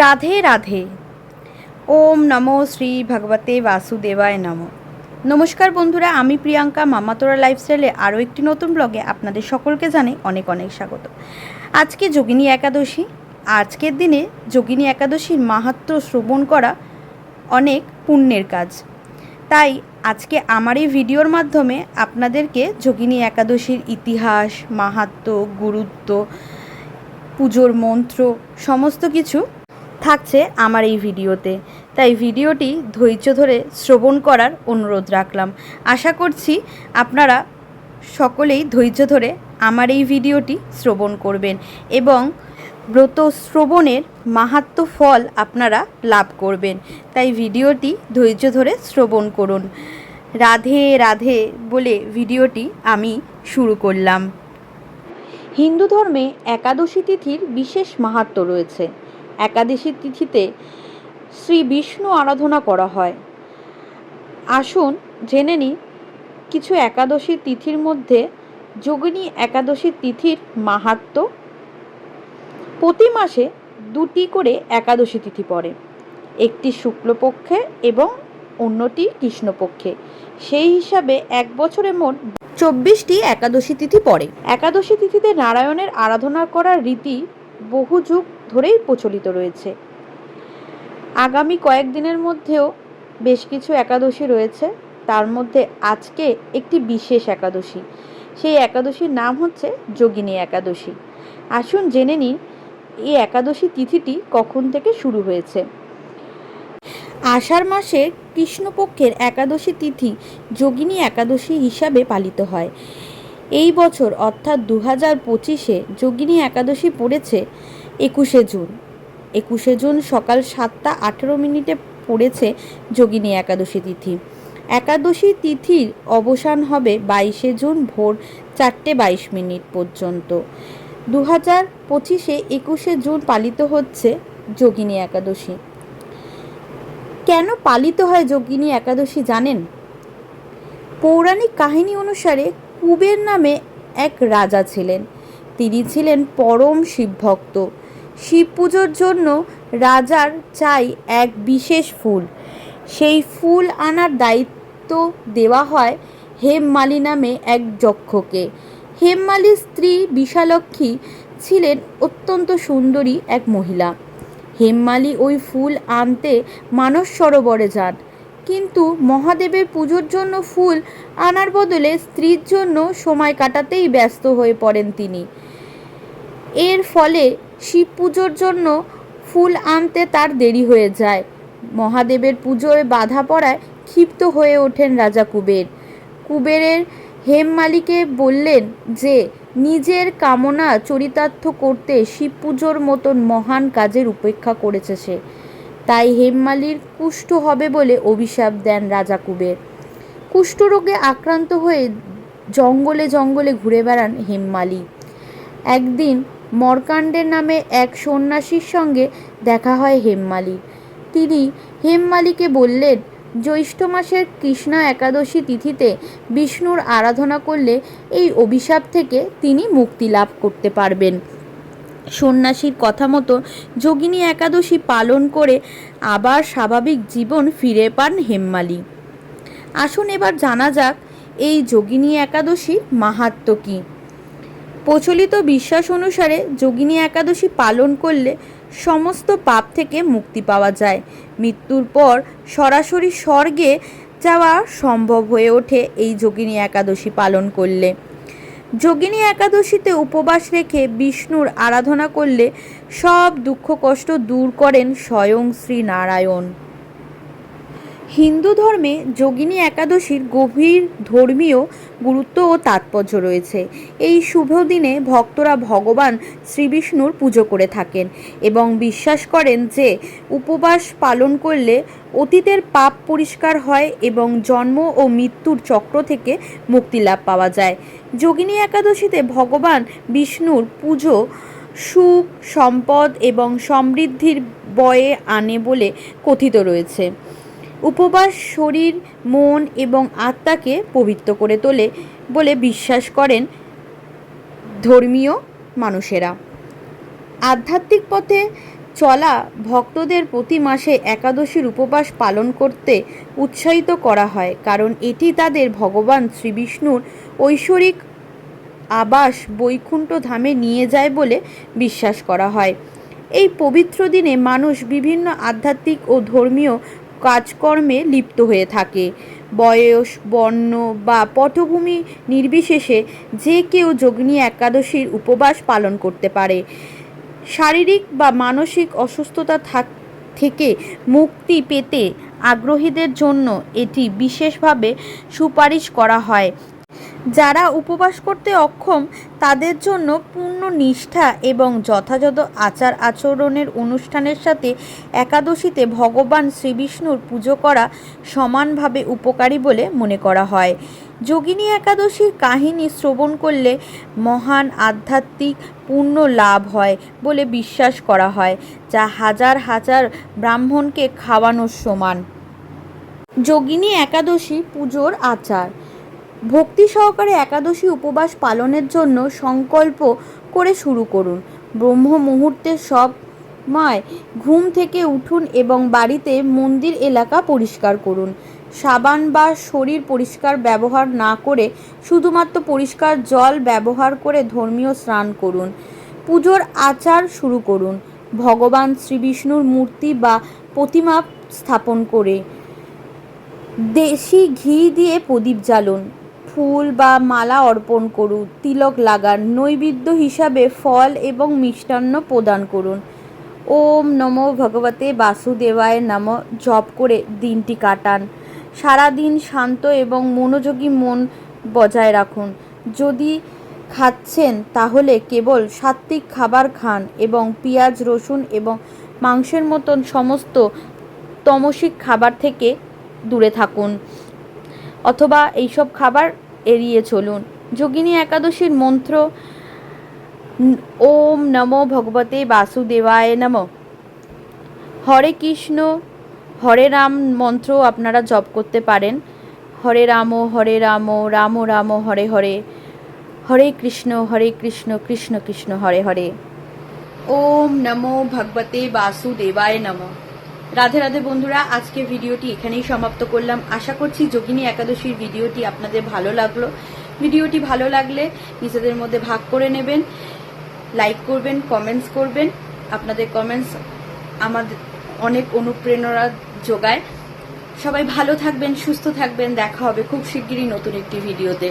রাধে রাধে। ওম নমো শ্রী ভগবতে বাসুদেবায় নম। নমস্কার বন্ধুরা, আমি প্রিয়াঙ্কা মামাতোরা লাইফস্টাইলে আরও একটি নতুন ব্লগে আপনাদের সকলকে জানাই অনেক অনেক স্বাগত। আজকে যোগিনী একাদশী। আজকের দিনে যোগিনী একাদশীর মাহাত্ম্য শ্রবণ করা অনেক পুণ্যের কাজ। তাই আজকে আমার এই ভিডিওর মাধ্যমে আপনাদেরকে যোগিনী একাদশীর ইতিহাস মাহাত্ম্য গুরুত্ব, পুজোর মন্ত্র, সমস্ত কিছু থাকছে আমার এই ভিডিওতে। তাই ভিডিওটি ধৈর্য ধরে শ্রবণ করার অনুরোধ রাখলাম। আশা করছি আপনারা সকলেই ধৈর্য ধরে আমার এই ভিডিওটি শ্রবণ করবেন এবং ব্রত শ্রবণের মাহাত্ম ফল আপনারা লাভ করবেন। তাই ভিডিওটি ধৈর্য ধরে শ্রবণ করুন। রাধে রাধে বলে ভিডিওটি আমি শুরু করলাম। হিন্দু ধর্মে একাদশী তিথির বিশেষ মাহাত্ম্য রয়েছে। একাদশী তিথিতে শ্রী বিষ্ণু আরাধনা করা হয়। আসুন জেনে নিই, কিছু একাদশী তিথির মধ্যে যোগিনী একাদশী তিথির মাহাত্ম্য প্রতি মাসে দুটি করে একাদশী তিথি পড়ে। একটি শুক্লপক্ষে এবং অন্যটি কৃষ্ণপক্ষে। সেই হিসাবে এক বছরে মোট চব্বিশটি একাদশী তিথি পড়ে। একাদশী তিথিতে নারায়ণের আরাধনা করার রীতি বহু যুগ ধরেই প্রচলিত রয়েছে। আগামী কয়েকদিনের মধ্যেও বেশ কিছু একাদশী রয়েছে। তার মধ্যে আজকে একটি বিশেষ একাদশী। সেই একাদশীর নাম হচ্ছে যোগিনী একাদশী। আসুন জেনে নিই, এই একাদশী তিথিটি কখন থেকে শুরু হয়েছে? আষাঢ় মাসে কৃষ্ণপক্ষের একাদশী তিথি যোগিনী একাদশী হিসাবে পালিত হয়। এই বছর অর্থাৎ দু হাজার পঁচিশে যোগিনী একাদশী পড়েছে একুশে জুন। একুশে জুন সকাল সাতটা আঠেরো মিনিটে পড়েছে যোগিনী একাদশী তিথি। একাদশী তিথির অবসান হবে বাইশে জুন ভোর চারটে বাইশ মিনিট পর্যন্ত। দু হাজার পঁচিশে একুশে জুন পালিত হচ্ছে যোগিনী একাদশী। কেন পালিত হয় যোগিনী একাদশী জানেন? পৌরাণিক কাহিনী অনুসারে কুবের নামে এক রাজা ছিলেন। তিনি ছিলেন পরম শিবভক্ত। শিব পুজোর জন্য রাজার চাই এক বিশেষ ফুল। সেই ফুল আনার দায়িত্ব দেওয়া হয় হেমমালি নামে এক যক্ষকে। হেমমালির স্ত্রী বিশালক্ষী ছিলেন অত্যন্ত সুন্দরী এক মহিলা। হেমমালি ওই ফুল আনতে মানস সরোবরে যান। কিন্তু মহাদেবের পুজোর জন্য ফুল আনার বদলে স্ত্রীর জন্য সময় কাটাতেই ব্যস্ত হয়ে পড়েন তিনি। এর ফলে শিব পুজোর জন্য ফুল আনতে তার দেরি হয়ে যায়। মহাদেবের পুজোয় বাধা পড়ায় ক্ষিপ্ত হয়ে ওঠেন রাজা কুবের। কুবেরের হেম মালিকে বললেন যে, নিজের কামনা চরিতার্থ করতে শিব পুজোর মতন মহান কাজের উপেক্ষা করেছে সে। তাই হেমমালির কুষ্ঠ হবে বলে অভিশাপ দেন রাজা কুবের। কুষ্ঠরোগে আক্রান্ত হয়ে জঙ্গলে জঙ্গলে ঘুরে বেড়ান হেমমালি। একদিন মরকাণ্ডের নামে এক সন্ন্যাসীর সঙ্গে দেখা হয় হেমমালি তিনি হেমমালিকে বললেন, জ্যৈষ্ঠ মাসের কৃষ্ণা একাদশী তিথিতে বিষ্ণুর আরাধনা করলে এই অভিশাপ থেকে তিনি মুক্তি লাভ করতে পারবেন। সন্ন্যাসীর কথা মতো যোগিনী একাদশী পালন করে আবার স্বাভাবিক জীবন ফিরে পান হেমমালি। আসুন এবার জানা যাক, এই যোগিনী একাদশী মাহাত্ম কী? প্রচলিত বিশ্বাস অনুসারে যোগিনী একাদশী পালন করলে সমস্ত পাপ থেকে মুক্তি পাওয়া যায়। মৃত্যুর পর সরাসরি স্বর্গে যাওয়া সম্ভব হয়ে ওঠে এই যোগিনী একাদশী পালন করলে। যোগিনী একাদশীতে উপবাস রেখে বিষ্ণুর আরাধনা করলে সব দুঃখ কষ্ট দূর করেন স্বয়ং শ্রী নারায়ণ হিন্দু ধর্মে যোগিনী একাদশীর গভীর ধর্মীয় গুরুত্ব ও তাৎপর্য রয়েছে। এই শুভ দিনে ভক্তরা ভগবান শ্রীবিষ্ণুর পুজো করে থাকেন এবং বিশ্বাস করেন যে উপবাস পালন করলে অতীতের পাপ পরিষ্কার হয় এবং জন্ম ও মৃত্যুর চক্র থেকে মুক্তি লাভ পাওয়া যায়। যোগিনী একাদশীতে ভগবান বিষ্ণুর পুজো সুখ, সম্পদ এবং সমৃদ্ধির বয়ে আনে বলে কথিত রয়েছে। উপবাস, শরীর, মন এবং আত্মাকে পবিত্র করে তোলে বলে বিশ্বাস করেন ধর্মীয় মানুষেরা। আধ্যাত্মিক পথে চলা ভক্তদের প্রতি মাসে একাদশীর উপবাস পালন করতে উৎসাহিত করা হয়, কারণ এটি তাদের ভগবান শ্রীবিষ্ণুর ঐশ্বরিক আবাস বৈকুণ্ঠ ধামে নিয়ে যায় বলে বিশ্বাস করা হয়। এই পবিত্র দিনে মানুষ বিভিন্ন আধ্যাত্মিক ও ধর্মীয় কাজকর্মে লিপ্ত হয়ে থাকে। বয়স, বর্ণ বা পটভূমি নির্বিশেষে যে কেউ যোগিনী একাদশীর উপবাস পালন করতে পারে। শারীরিক বা মানসিক অসুস্থতা থাক- থেকে মুক্তি পেতে আগ্রহীদের জন্য এটি বিশেষভাবে সুপারিশ করা হয়। যারা উপবাস করতে অক্ষম, তাদের জন্য পূর্ণ নিষ্ঠা এবং যথাযথ আচার আচরণের অনুষ্ঠানের সাথে একাদশীতে ভগবান শ্রীবিষ্ণুর পুজো করা সমানভাবে উপকারী বলে মনে করা হয়। যোগিনী একাদশীর কাহিনী শ্রবণ করলে মহান আধ্যাত্মিক পূর্ণ লাভ হয় বলে বিশ্বাস করা হয়, যা হাজার হাজার ব্রাহ্মণকে খাওয়ানোর সমান। যোগিনী একাদশী পুজোর আচার। ভক্তি সহকারে একাদশী উপবাস পালনের জন্য সংকল্প করে শুরু করুন। ব্রহ্ম মুহূর্তের সময় ঘুম থেকে উঠুন এবং বাড়িতে মন্দির এলাকা পরিষ্কার করুন। সাবান বা শরীর পরিষ্কার ব্যবহার না করে শুধুমাত্র পরিষ্কার জল ব্যবহার করে ধর্মীয় স্নান করুন। পুজোর আচার শুরু করুন। ভগবান শ্রীবিষ্ণুর মূর্তি বা প্রতিমা স্থাপন করে দেশি ঘি দিয়ে প্রদীপ জ্বালুন। ফুল বা মালা অর্পণ করুন, তিলক লাগান, নৈবেদ্য হিসাবে ফল এবং মিষ্টান্ন প্রদান করুন। ওম নমো ভগবতে বাসুদেবায় নম। জপ করে দিনটি কাটান। সারাদিন শান্ত এবং মনোযোগী মন বজায় রাখুন। যদি খাচ্ছেন, তাহলে কেবল সাত্ত্বিক খাবার খান এবং পেঁয়াজ, রসুন এবং মাংসের মতন সমস্ত তমসিক খাবার থেকে দূরে থাকুন। অথবা এইসব খাবার এড়িয়ে চলুন। যোগিনী একাদশীর মন্ত্র, ওম নমো ভগবতে বাসুদেবায় নম। হরে কৃষ্ণ, হরে রাম মন্ত্র আপনারা জপ করতে পারেন। হরে রাম হরে রাম রাম রাম, হরে হরে। হরে কৃষ্ণ হরে কৃষ্ণ কৃষ্ণ কৃষ্ণ, হরে হরে। ওম নমো ভগবতে বাসুদেবায় নমঃ। রাধে রাধে বন্ধুরা, আজকে ভিডিওটি এখানেই সমাপ্ত করলাম। আশা করছি যোগিনী একাদশীর ভিডিওটি আপনাদের ভালো লাগল। ভিডিওটি ভালো লাগলে নিজেদের মধ্যে ভাগ করে নেবেন, লাইক করবেন, কমেন্টস করবেন। আপনাদের কমেন্টস আমাদের অনেক অনুপ্রেরণা যোগায়। সবাই ভালো থাকবেন, সুস্থ থাকবেন। দেখা হবে খুব শিগগিরই নতুন একটি ভিডিওতে।